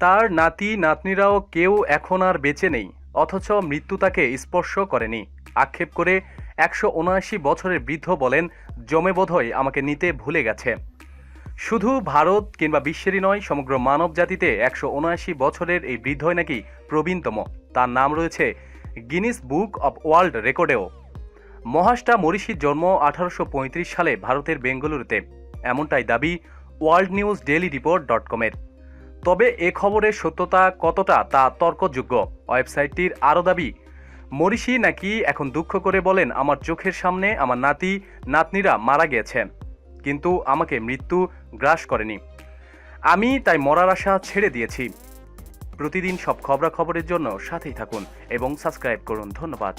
তার নাতি, নাতনিরাও কেউ এখন আর বেঁচে নেই, অথচ মৃত্যু তাকে স্পর্শ করেনি। আক্ষেপ করে একশো উনআশি বছরের বৃদ্ধ বলেন, জমে বোধহয় আমাকে নিতে ভুলে গেছে। শুধু ভারত কিংবা বিশ্বেরই নয়, সমগ্র মানব জাতিতে একশো উনআশি বছরের এই বৃদ্ধই নাকি প্রবীণতম। তার নাম রয়েছে গিনিস বুক অব ওয়ার্ল্ড রেকর্ডেও। মহাষ্টা মরিশির জন্ম আঠারোশো পঁয়ত্রিশ সালে ভারতের বেঙ্গালুরুতে। এমনটাই দাবি world news daily report dot কমের। তবে এ খবরের সত্যতা কতটা তা তর্কযোগ্য? ওয়েবসাইটটির আরও দাবি মরিশি নাকি এখন দুঃখ করে বলেন, আমার চোখের সামনে আমার নাতি, নাতনিরা মারা গিয়েছে কিন্তু আমাকে মৃত্যু গ্রাস করেনি। আমি তাই মরার আশা ছেড়ে দিয়েছি। প্রতিদিন সব খবরাখবরের জন্য সাথেই থাকুন এবং সাবস্ক্রাইব করুন। ধন্যবাদ।